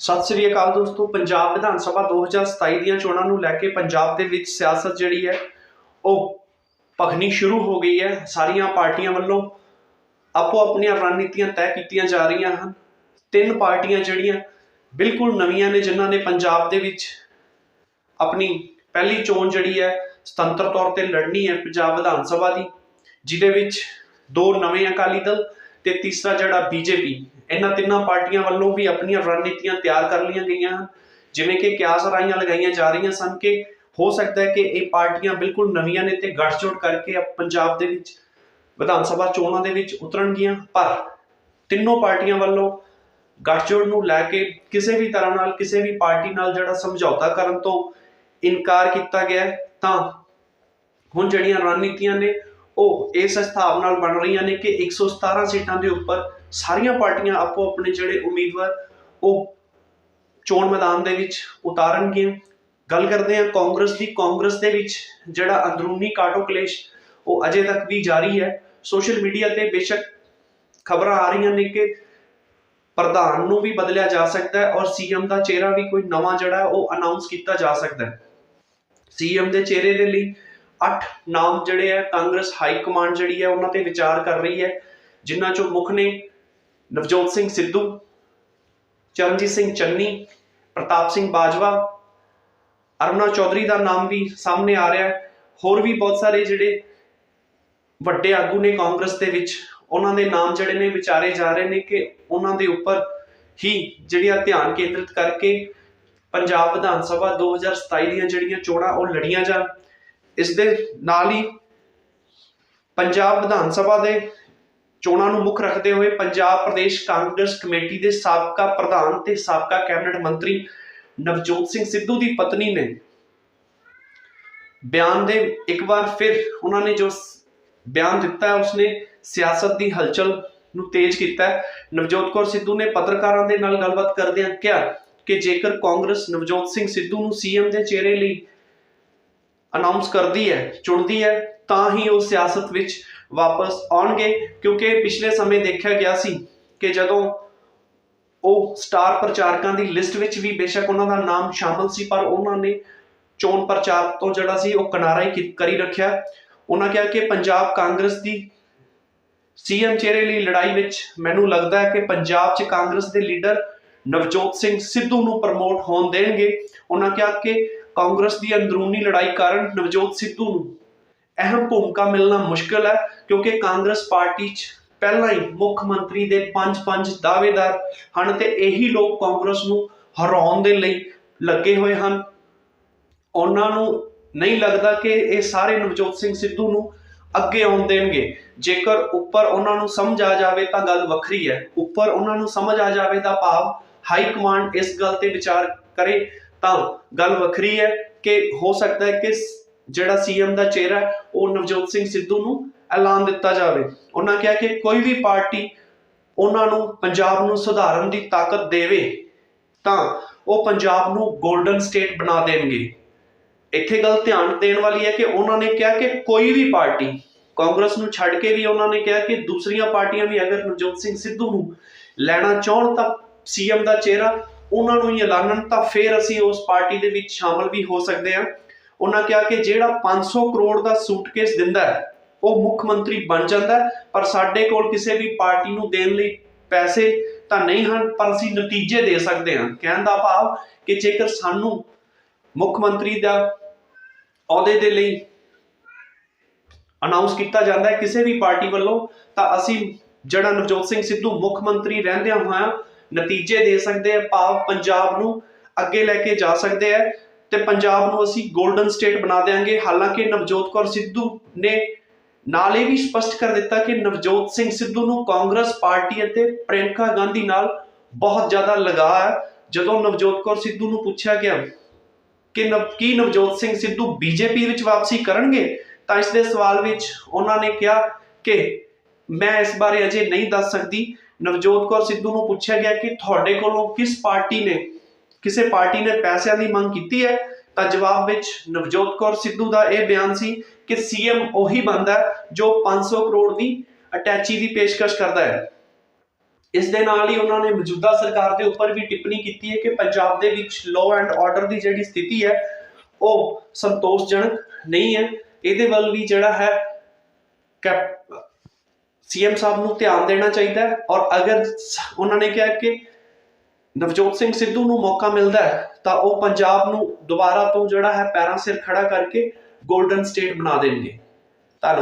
ਸਤਿ ਸ੍ਰੀ ਅਕਾਲ ਦੋਸਤੋ, ਪੰਜਾਬ ਵਿਧਾਨ ਸਭਾ 2027 ਦੀਆਂ ਚੋਣਾਂ ਨੂੰ ਲੈ ਕੇ ਪੰਜਾਬ ਦੇ ਵਿੱਚ ਸਿਆਸਤ ਜਿਹੜੀ ਹੈ, ਉਹ ਭਖਣੀ ਸ਼ੁਰੂ ਹੋ ਗਈ ਹੈ। ਸਾਰੀਆਂ ਪਾਰਟੀਆਂ ਵੱਲੋਂ ਆਪੋ ਆਪਣੀਆਂ ਰਣਨੀਤੀਆਂ ਤੈਅ ਕੀਤੀਆਂ ਜਾ ਰਹੀਆਂ ਹਨ। ਤਿੰਨ ਪਾਰਟੀਆਂ ਜਿਹੜੀਆਂ ਬਿਲਕੁਲ ਨਵੀਆਂ ਨੇ, ਜਿਨ੍ਹਾਂ ਨੇ ਪੰਜਾਬ ਦੇ ਵਿੱਚ ਆਪਣੀ ਪਹਿਲੀ ਚੋਣ ਜਿਹੜੀ ਹੈ, ਸੁਤੰਤਰ ਤੌਰ ਤੇ ਲੜਨੀ ਹੈ ਪੰਜਾਬ ਵਿਧਾਨ ਸਭਾ ਦੀ, ਜਿਹਦੇ ਵਿੱਚ ਦੋ ਨਵੇਂ ਅਕਾਲੀ ਦਲ ਤੇ ਤੀਸਰਾ ਜਿਹੜਾ ਬੀਜੇਪੀ ਇਹਨਾਂ ਤਿੰਨਾਂ ਪਾਰਟੀਆਂ ਵੱਲੋਂ ਵੀ ਆਪਣੀਆਂ ਰਣਨੀਤੀਆਂ ਤਿਆਰ ਕਰ ਲਈਆਂ ਗਈਆਂ ਹਨ। ਜਿਵੇਂ ਕਿ ਕਿਆਸ ਰਾਈਆਂ ਲਗਾਈਆਂ ਜਾ ਰਹੀਆਂ ਸਨ ਕਿ ਹੋ ਸਕਦਾ ਹੈ ਕਿ ਇਹ ਪਾਰਟੀਆਂ ਬਿਲਕੁਲ ਨਵੀਆਂ ਨੇ ਤੇ ਗੱਠਜੋੜ ਕਰਕੇ ਪੰਜਾਬ ਦੇ ਵਿੱਚ, ਵਿਧਾਨ ਸਭਾ ਚੋਣਾਂ ਦੇ ਵਿੱਚ ਉਤਰਨਗੀਆਂ। ਪਰ ਤਿੰਨੋਂ ਪਾਰਟੀਆਂ ਵੱਲੋਂ ਗੱਠਜੋੜ ਨੂੰ ਲੈ ਕੇ ਕਿਸੇ ਵੀ ਤਰ੍ਹਾਂ ਨਾਲ, ਕਿਸੇ ਵੀ ਪਾਰਟੀ ਨਾਲ ਜਿਹੜਾ ਸਮਝੌਤਾ ਕਰਨ ਤੋਂ ਇਨਕਾਰ ਕੀਤਾ ਗਿਆ ਤਾਂ ਹੁਣ ਜਿਹੜੀਆਂ ਰਣਨੀਤੀਆਂ ਨੇ, ਉਹ ਇਸ ਹਿਸਾਬ ਨਾਲ ਬਣ ਰਹੀਆਂ ਨੇ ਕਿ 117 ਸੀਟਾਂ ਦੇ ਉੱਪਰ ਸਾਰੀਆਂ ਪਾਰਟੀਆਂ ਆਪੋ ਆਪਣੇ ਜਿਹੜੇ ਉਮੀਦਵਾਰ ਉਹ ਚੋਣ ਮੈਦਾਨ ਦੇ ਵਿੱਚ ਉਤਾਰਨਗੀਆਂ। ਗੱਲ ਕਰਦੇ ਹਾਂ ਕਾਂਗਰਸ ਦੀ। ਕਾਂਗਰਸ ਦੇ ਵਿੱਚ ਜਿਹੜਾ ਅੰਦਰੂਨੀ ਕਾਟੋ ਕਲੇਸ਼ ਉਹ ਅਜੇ ਤੱਕ ਵੀ ਜਾਰੀ ਹੈ। ਸੋਸ਼ਲ ਮੀਡੀਆ ਤੇ ਬੇਸ਼ੱਕ ਖਬਰਾਂ ਆ ਰਹੀਆਂ ਨੇ ਕਿ ਪ੍ਰਧਾਨ ਨੂੰ ਵੀ ਬਦਲਿਆ ਜਾ ਸਕਦਾ ਹੈ ਔਰ ਸੀਐਮ ਦਾ ਚਿਹਰਾ ਵੀ ਕੋਈ ਨਵਾਂ ਜਿਹੜਾ ਉਹ ਅਨਾਉਂਸ ਕੀਤਾ ਜਾ ਸਕਦਾ ਹੈ। ਸੀਐਮ ਦੇ ਚਿਹਰੇ ਦੇ ਲਈ 8 ਨਾਮ ਜਿਹੜੇ ਆ ਕਾਂਗਰਸ ਹਾਈ ਕਮਾਂਡ ਜਿਹੜੀ ਹੈ ਉਹਨਾਂ ਤੇ ਵਿਚਾਰ ਕਰ ਰਹੀ ਹੈ, ਜਿਨ੍ਹਾਂ ਚੋਂ ਮੁੱਖ ਨੇ ਨਵਜੋਤ ਸਿੰਘ ਸਿੱਧੂ, ਚਰਨਜੀਤ ਸਿੰਘ ਚੰਨੀ, ਪ੍ਰਤਾਪ ਸਿੰਘ ਬਾਜਵਾ ਅਰੁਣਾ ਚੌਧਰੀ ਦਾ ਨਾਮ ਵੀ ਸਾਹਮਣੇ ਆ ਰਿਹਾ ਹੈ। ਹੋਰ ਵੀ ਬਹੁਤ ਸਾਰੇ ਜਿਹੜੇ ਵੱਡੇ ਆਗੂ ਨੇ ਕਾਂਗਰਸ ਦੇ ਵਿੱਚ, ਉਹਨਾਂ ਦੇ ਨਾਮ ਜਿਹੜੇ ਨੇ ਵਿਚਾਰੇ ਜਾ ਰਹੇ ਨੇ ਕਿ ਉਹਨਾਂ ਦੇ ਉੱਪਰ ਹੀ ਜਿਹੜੀਆਂ ਧਿਆਨ ਕੇਂਦਰਿਤ ਕਰਕੇ ਪੰਜਾਬ ਵਿਧਾਨ ਸਭਾ 2027 ਦੀਆਂ ਜਿਹੜੀਆਂ ਚੋਣਾਂ ਉਹ ਲੜੀਆਂ ਜਾਣ। ਇਸ ਦੇ ਨਾਲ ਹੀ ਪੰਜਾਬ ਵਿਧਾਨ ਸਭਾ ਦੇ ਚੋਣਾਂ ਨੂੰ ਮੁੱਖ ਰੱਖਦੇ ਹੋਏ ਪੰਜਾਬ ਪ੍ਰਦੇਸ਼ ਕਾਂਗਰਸ ਕਮੇਟੀ ਦੇ ਸਾਬਕਾ ਪ੍ਰਧਾਨ ਤੇ ਸਾਬਕਾ ਕੈਬਨਿਟ ਮੰਤਰੀ ਨਵਜੋਤ ਸਿੰਘ ਸਿੱਧੂ ਦੀ ਪਤਨੀ ਨੇ ਬਿਆਨ ਦੇ ਇੱਕ ਵਾਰ ਫਿਰ ਉਹਨਾਂ ਨੇ ਜੋ ਬਿਆਨ ਦਿੱਤਾ ਉਸਨੇ ਸਿਆਸਤ ਦੀ ਹਲਚਲ ਨੂੰ ਤੇਜ਼ ਕੀਤਾ ਨਵਜੋਤ ਕੌਰ ਸਿੱਧੂ ਨੇ ਪੱਤਰਕਾਰਾਂ ਦੇ ਨਾਲ ਗੱਲਬਾਤ ਕਰਦਿਆਂ ਕਿਹਾ ਕਿ ਜੇਕਰ ਕਾਂਗਰਸ ਨਵਜੋਤ ਸਿੰਘ ਸਿੱਧੂ ਨੂੰ ਸੀਐਮ ਦੇ ਚਿਹਰੇ ਲਈ ਅਨਾਉਂਸ ਕਰਦੀ ਹੈ, ਚੁਣਦੀ ਹੈ, ਤਾਂ ਹੀ ਉਹ ਸਿਆਸਤ ਵਿੱਚ ਵਾਪਸ ਆਉਣਗੇ, ਕਿਉਂਕਿ ਪਿਛਲੇ ਸਮੇਂ ਦੇਖਿਆ ਗਿਆ ਸੀ ਕਿ ਜਦੋਂ ਉਹ ਸਟਾਰ ਪ੍ਰਚਾਰਕਾਂ ਦੀ ਲਿਸਟ ਵਿੱਚ ਵੀ ਬੇਸ਼ੱਕ ਉਹਨਾਂ ਦਾ ਨਾਮ ਸ਼ਾਮਲ ਸੀ, ਪਰ ਉਹਨਾਂ ਨੇ ਚੋਣ ਪ੍ਰਚਾਰ ਤੋਂ ਜਿਹੜਾ ਸੀ, ਉਹ ਕਿਨਾਰਾ ਹੀ ਕੀ- ਕਰੀ ਰੱਖਿਆ। ਉਹਨਾਂ ਕਿਹਾ ਕਿ ਪੰਜਾਬ ਕਾਂਗਰਸ ਦੀ ਸੀਐਮ ਚਿਹਰੇ ਲਈ ਲੜਾਈ ਵਿੱਚ ਮੈਨੂੰ ਲੱਗਦਾ ਹੈ ਕਿ ਪੰਜਾਬ 'ਚ ਕਾਂਗਰਸ ਦੇ ਲੀਡਰ ਨਵਜੋਤ ਸਿੰਘ ਸਿੱਧੂ ਨੂੰ ਪ੍ਰਮੋਟ ਹੋਣ ਦੇਣਗੇ। ਉਹਨਾਂ ਕਿਹਾ ਕਿ ਕਾਂਗਰਸ ਦੀ ਅੰਦਰੂਨੀ ਲੜਾਈ ਕਾਰਨ ਨਵਜੋਤ ਸਿੱਧੂ ਨੂੰ ਅਹਿਮ ਭੂਮਿਕਾ ਮਿਲਣਾ ਮੁਸ਼ਕਲ ਹੈ, ਕਿਉਂਕਿ ਕਾਂਗਰਸ ਪਾਰਟੀ 'ਚ ਪਹਿਲਾਂ ਹੀ ਮੁੱਖ ਮੰਤਰੀ ਦੇ ਪੰਜ-ਪੰਜ ਦਾਅਵੇਦਾਰ ਹਨ ਤੇ ਇਹੀ ਲੋਕ ਕਾਂਗਰਸ ਨੂੰ ਹਰਾਉਣ ਦੇ ਲਈ ਲੱਗੇ ਹੋਏ ਹਨ। ਉਹਨਾਂ ਨੂੰ ਨਹੀਂ ਲੱਗਦਾ ਕਿ ਇਹ ਸਾਰੇ ਨਵਜੋਤ ਸਿੰਘ ਸਿੱਧੂ ਨੂੰ ਅੱਗੇ ਆਉਣ ਦੇਣਗੇ। ਜੇਕਰ ਉੱਪਰ ਉਹਨਾਂ ਨੂੰ ਸਮਝ ਆ ਜਾਵੇ ਤਾਂ ਗੱਲ ਵੱਖਰੀ ਹੈ। ਉੱਪਰ ਉਹਨਾਂ ਨੂੰ ਸਮਝ ਆ ਜਾਵੇ ਤਾਂ ਭਾਵ ਹਾਈ ਕਮਾਂਡ ਇਸ ਗੱਲ ਤੇ ਵਿਚਾਰ ਕਰੇ ਤਾਂ ਗੱਲ ਵੱਖਰੀ ਹੈ ਕਿ ਹੋ ਸਕਦਾ ਹੈ ਕਿ ਜਿਹੜਾ ਸੀਐਮ ਦਾ ਚਿਹਰਾ ਉਹ ਨਵਜੋਤ ਸਿੰਘ ਸਿੱਧੂ ਨੂੰ ਐਲਾਨ ਦਿੱਤਾ ਜਾਵੇ। ਉਹਨਾਂ ਕਿਹਾ ਕਿ ਕੋਈ ਵੀ ਪਾਰਟੀ ਉਹਨਾਂ ਨੂੰ ਪੰਜਾਬ ਨੂੰ ਸੁਧਾਰਨ ਦੀ ਤਾਕਤ ਦੇਵੇ, ਤਾਂ ਉਹ ਪੰਜਾਬ ਨੂੰ 골ਡਨ ਸਟੇਟ ਬਣਾ ਦੇਣਗੇ। ਇੱਥੇ ਗੱਲ ਧਿਆਨ ਦੇਣ ਵਾਲੀ ਹੈ ਕਿ ਉਹਨਾਂ ਨੇ ਕਿਹਾ ਕਿ ਕੋਈ ਵੀ ਪਾਰਟੀ, ਕਾਂਗਰਸ ਨੂੰ ਛੱਡ ਕੇ ਵੀ ਉਹਨਾਂ ਨੇ ਕਿਹਾ ਕਿ ਦੂਸਰੀਆਂ ਪਾਰਟੀਆਂ ਵੀ ਅਗਰ ਨਵਜੋਤ ਸਿੰਘ ਸਿੱਧੂ ਨੂੰ ਲੈਣਾ ਚਾਹਣ ਤਾਂ ਸੀਐਮ ਦਾ ਚਿਹਰਾ ਉਹਨਾਂ ਨੂੰ ਹੀ ਐਲਾਨਣ, ਤਾਂ ਫਿਰ ਅਸੀਂ ਉਸ ਪਾਰਟੀ ਦੇ ਵਿੱਚ ਸ਼ਾਮਲ ਵੀ ਹੋ ਸਕਦੇ ਹਾਂ। ਉਹਨਾਂ ਕਿਹਾ ਕਿ ਜਿਹੜਾ 500 ਕਰੋੜ ਦਾ ਸੂਟਕੇਸ ਦਿੰਦਾ ਹੈ, ਉਹ ਮੁੱਖ ਮੰਤਰੀ ਬਣ ਜਾਂਦਾ ਪਰ ਸਾਡੇ ਕੋਲ ਕਿਸੇ ਵੀ ਪਾਰਟੀ ਨੂੰ ਦੇਣ ਲਈ ਪੈਸੇ ਤਾਂ ਨਹੀਂ ਹਨ, ਪਰ ਅਸੀਂ ਨਤੀਜੇ ਦੇ ਸਕਦੇ ਹਾਂ। ਕਹਿਣ ਦਾ ਭਾਵ ਕਿ ਜੇਕਰ ਸਾਨੂੰ ਮੁੱਖ ਮੰਤਰੀ ਦਾ ਅਹੁਦੇ ਦੇ ਲਈ ਅਨਾਉਂਸ ਕੀਤਾ ਜਾਂਦਾ ਹੈ ਕਿਸੇ ਵੀ ਪਾਰਟੀ ਵੱਲੋਂ, ਤਾਂ ਅਸੀਂ ਜਿਹੜਾ ਨਵਜੋਤ ਸਿੰਘ ਸਿੱਧੂ ਮੁੱਖ ਮੰਤਰੀ ਰਹਿੰਦਿਆਂ ਹੋਇਆਂ ਨਤੀਜੇ ਦੇ ਸਕਦੇ ਆ ਭਾਵ ਪੰਜਾਬ ਨੂੰ ਅੱਗੇ ਲੈ ਕੇ ਜਾ ਸਕਦੇ ਆ ਤੇ ਪੰਜਾਬ ਨੂੰ ਅਸੀਂ 골ਡਨ ਸਟੇਟ ਬਣਾ ਦੇਾਂਗੇ ਹਾਲਾਂਕਿ ਨਵਜੋਤ ਕੌਰ ਸਿੱਧੂ ਨੇ ਨਾਲ ਇਹ ਵੀ ਸਪਸ਼ਟ ਕਰ ਦਿੱਤਾ ਕਿ ਨਵਜੋਤ ਸਿੰਘ ਸਿੱਧੂ ਨੂੰ ਕਾਂਗਰਸ ਪਾਰਟੀ ਅਤੇ ਪ੍ਰਿਯੰਕਾ ਗਾਂਧੀ ਨਾਲ ਬਹੁਤ ਜ਼ਿਆਦਾ ਲਗਾਅ ਹੈ। ਜਦੋਂ ਨਵਜੋਤ ਕੌਰ ਸਿੱਧੂ ਨੂੰ ਪੁੱਛਿਆ ਗਿਆ ਕਿ ਨਵ, ਕੀ ਨਵਜੋਤ ਸਿੰਘ ਸਿੱਧੂ ਬੀਜੇਪੀ ਵਿੱਚ ਵਾਪਸੀ ਕਰਨਗੇ, ਤਾਂ ਇਸ ਦੇ ਸਵਾਲ ਵਿੱਚ ਉਹਨਾਂ ਨੇ ਕਿਹਾ ਕਿ ਮੈਂ ਇਸ ਬਾਰੇ ਅਜੇ ਨਹੀਂ ਦੱਸ ਸਕਦੀ। ਨਵਜੋਤ ਕੌਰ ਸਿੱਧੂ ਨੂੰ ਪੁੱਛਿਆ ਗਿਆ ਕਿ ਤੁਹਾਡੇ ਕੋਲੋਂ ਕਿਸ ਪਾਰਟੀ ਨੇ ਕਿਸੇ ਪਾਰਟੀ ਨੇ ਪੈਸਿਆਂ ਦੀ ਮੰਗ ਕੀਤੀ ਹੈ, ਤਾਂ ਜਵਾਬ ਵਿੱਚ ਨਵਜੋਤ ਕੌਰ ਸਿੱਧੂ ਦਾ ਇਹ ਬਿਆਨ ਸੀ ਕਿ ਸੀਐਮ ਉਹੀ ਬੰਦਾ ਜੋ 500 ਕਰੋੜ ਦੀ ਅਟੈਚੀ ਦੀ ਪੇਸ਼ਕਸ਼ ਕਰਦਾ ਹੈ। ਇਸ ਦੇ ਨਾਲ ਹੀ ਉਹਨਾਂ ਨੇ ਮੌਜੂਦਾ ਸਰਕਾਰ ਦੇ ਉੱਪਰ ਵੀ ਟਿੱਪਣੀ ਕੀਤੀ ਹੈ ਕਿ ਪੰਜਾਬ ਦੇ ਵਿੱਚ ਲਾਅ ਐਂਡ ਆਰਡਰ ਦੀ ਜਿਹੜੀ ਸਥਿਤੀ ਹੈ, ਉਹ ਸੰਤੋਸ਼ਜਨਕ ਨਹੀਂ ਹੈ। ਇਹਦੇ ਵੱਲ ਵੀ ਜਿਹੜਾ ਹੈ, ਕੈਪ, ਸੀਐਮ ਸਾਹਿਬ ਨੂੰ ਧਿਆਨ ਦੇਣਾ ਚਾਹੀਦਾ ਹੈ ਔਰ ਅਗਰ ਉਹਨਾਂ ਨੇ ਕਿਹਾ ਕਿ ਨਵਜੋਤ ਸਿੰਘ ਸਿੱਧੂ ਨੂੰ ਮੌਕਾ ਮਿਲਦਾ ਹੈ, ਤਾਂ ਉਹ ਪੰਜਾਬ ਨੂੰ ਦੁਬਾਰਾ ਤੋਂ ਜਿਹੜਾ ਹੈ ਪੈਰਾਂ ਸਿਰ ਖੜਾ ਕਰਕੇ ਗੋਲਡਨ ਸਟੇਟ ਬਣਾ ਦੇਣਗੇ। ਧੰਨਵਾਦ।